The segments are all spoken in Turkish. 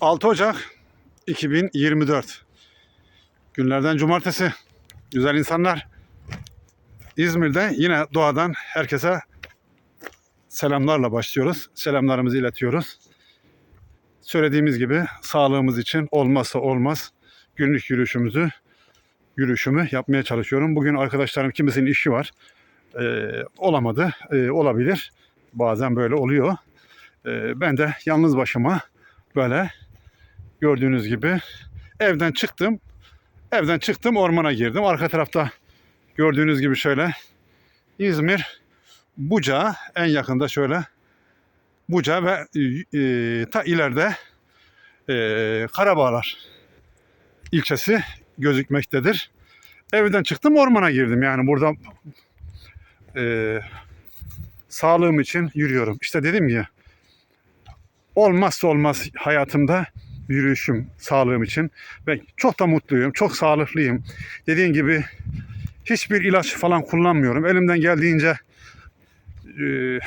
6 Ocak 2024 Günlerden cumartesi. Güzel insanlar. İzmir'de yine doğadan herkese selamlarla başlıyoruz. Selamlarımızı iletiyoruz. Söylediğimiz gibi sağlığımız için olmazsa olmaz günlük yürüyüşümüzü yürüyüşümü yapmaya çalışıyorum. Bugün arkadaşlarım kimisinin işi var. Ee, olamadı. Ee, olabilir. Bazen böyle oluyor. Ee, ben de yalnız başıma böyle gördüğünüz gibi evden çıktım. Evden çıktım ormana girdim. Arka tarafta gördüğünüz gibi şöyle İzmir Buca en yakında şöyle Buca ve e, ta ileride e, Karabağlar ilçesi gözükmektedir. Evden çıktım ormana girdim. Yani burada e, sağlığım için yürüyorum. İşte dedim ya olmazsa olmaz hayatımda yürüyüşüm sağlığım için ve çok da mutluyum, çok sağlıklıyım. Dediğim gibi hiçbir ilaç falan kullanmıyorum. Elimden geldiğince e,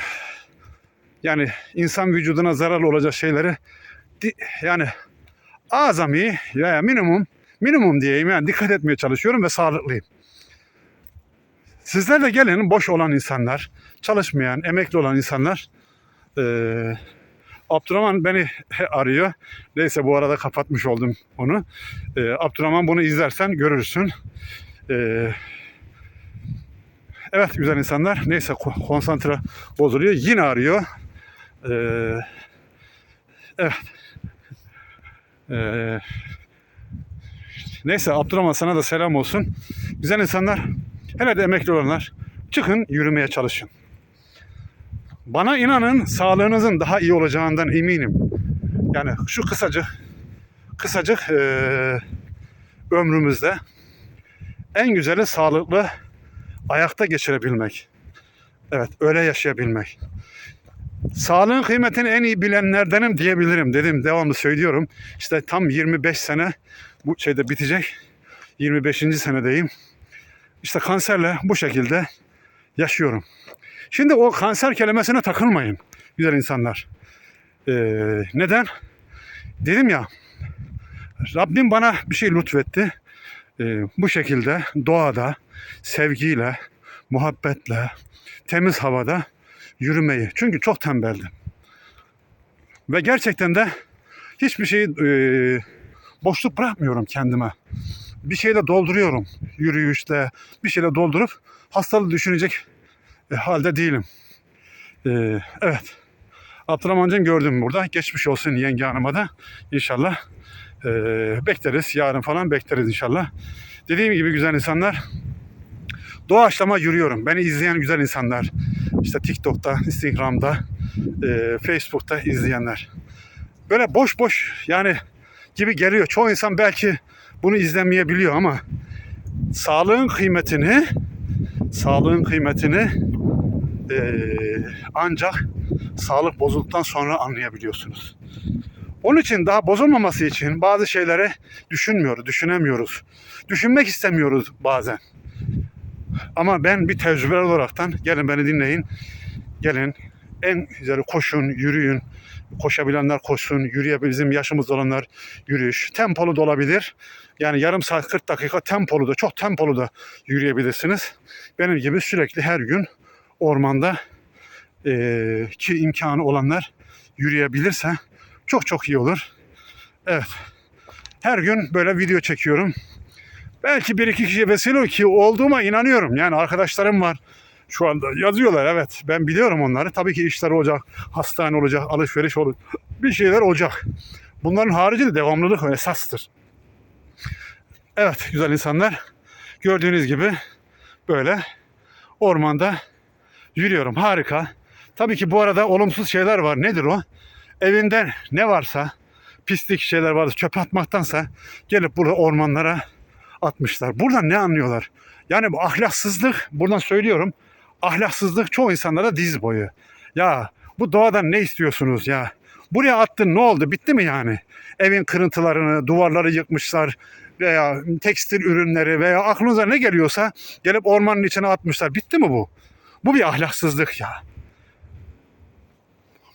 yani insan vücuduna zararlı olacak şeyleri yani azami veya minimum minimum diyeyim yani dikkat etmeye çalışıyorum ve sağlıklıyım. Sizler de gelin boş olan insanlar, çalışmayan, emekli olan insanlar eee Abdurrahman beni arıyor. Neyse bu arada kapatmış oldum onu. Ee, Abdurrahman bunu izlersen görürsün. Ee, evet güzel insanlar. Neyse ko- konsantre bozuluyor. Yine arıyor. Ee, evet. Ee, neyse Abdurrahman sana da selam olsun. Güzel insanlar. Hele de emekli olanlar. Çıkın yürümeye çalışın. Bana inanın sağlığınızın daha iyi olacağından eminim. Yani şu kısacık kısacık eee, ömrümüzde en güzeli sağlıklı ayakta geçirebilmek. Evet öyle yaşayabilmek. Sağlığın kıymetini en iyi bilenlerdenim diyebilirim dedim. Devamlı söylüyorum. İşte tam 25 sene bu şeyde bitecek. 25. senedeyim. İşte kanserle bu şekilde yaşıyorum. Şimdi o kanser kelimesine takılmayın güzel insanlar. Ee, neden? Dedim ya Rabbim bana bir şey lütfetti. Ee, bu şekilde doğada sevgiyle, muhabbetle, temiz havada yürümeyi. Çünkü çok tembeldim. Ve gerçekten de hiçbir şeyi e, boşluk bırakmıyorum kendime. Bir şeyle dolduruyorum. Yürüyüşte bir şeyle doldurup hastalığı düşünecek e, halde değilim. E, evet. Abdurrahman'cığım gördüm burada. Geçmiş olsun yenge hanıma da. İnşallah e, bekleriz. Yarın falan bekleriz inşallah. Dediğim gibi güzel insanlar. Doğaçlama yürüyorum. Beni izleyen güzel insanlar. İşte TikTok'ta, Instagram'da, e, Facebook'ta izleyenler. Böyle boş boş yani gibi geliyor. Çoğu insan belki bunu izlemeyebiliyor ama sağlığın kıymetini sağlığın kıymetini eee, ancak sağlık bozulduktan sonra anlayabiliyorsunuz. Onun için daha bozulmaması için bazı şeyleri düşünmüyoruz, düşünemiyoruz. Düşünmek istemiyoruz bazen. Ama ben bir tecrübe olaraktan gelin beni dinleyin. Gelin en güzeli koşun, yürüyün. Koşabilenler koşsun, yürüyebilir. Bizim yaşımızda olanlar yürüyüş. Tempolu da olabilir. Yani yarım saat 40 dakika tempolu da çok tempolu da yürüyebilirsiniz. Benim gibi sürekli her gün ormanda eee, ki imkanı olanlar yürüyebilirse çok çok iyi olur. Evet. Her gün böyle video çekiyorum. Belki bir iki kişi vesile ki olduğuma inanıyorum. Yani arkadaşlarım var. Şu anda yazıyorlar evet. Ben biliyorum onları. Tabii ki işler olacak, hastane olacak, alışveriş olur. Bir şeyler olacak. Bunların haricinde devamlılık esastır. Evet güzel insanlar. Gördüğünüz gibi böyle ormanda yürüyorum. Harika. Tabii ki bu arada olumsuz şeyler var. Nedir o? Evinde ne varsa pislik şeyler varsa çöpe atmaktansa gelip burada ormanlara atmışlar. Buradan ne anlıyorlar? Yani bu ahlaksızlık buradan söylüyorum. Ahlaksızlık çoğu insanlara diz boyu. Ya bu doğadan ne istiyorsunuz ya? Buraya attın ne oldu? Bitti mi yani? Evin kırıntılarını, duvarları yıkmışlar veya tekstil ürünleri veya aklınıza ne geliyorsa gelip ormanın içine atmışlar. Bitti mi bu? Bu bir ahlaksızlık ya.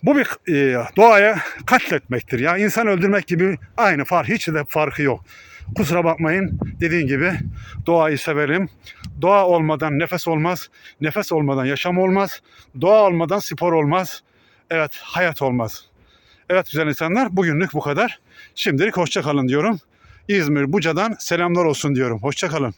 Bu bir e, doğaya katletmektir. Ya insan öldürmek gibi aynı fark hiç de farkı yok. Kusura bakmayın. Dediğim gibi doğayı severim. Doğa olmadan nefes olmaz. Nefes olmadan yaşam olmaz. Doğa olmadan spor olmaz. Evet hayat olmaz. Evet güzel insanlar bugünlük bu kadar. Şimdilik hoşça kalın diyorum. İzmir Buca'dan selamlar olsun diyorum. Hoşça kalın.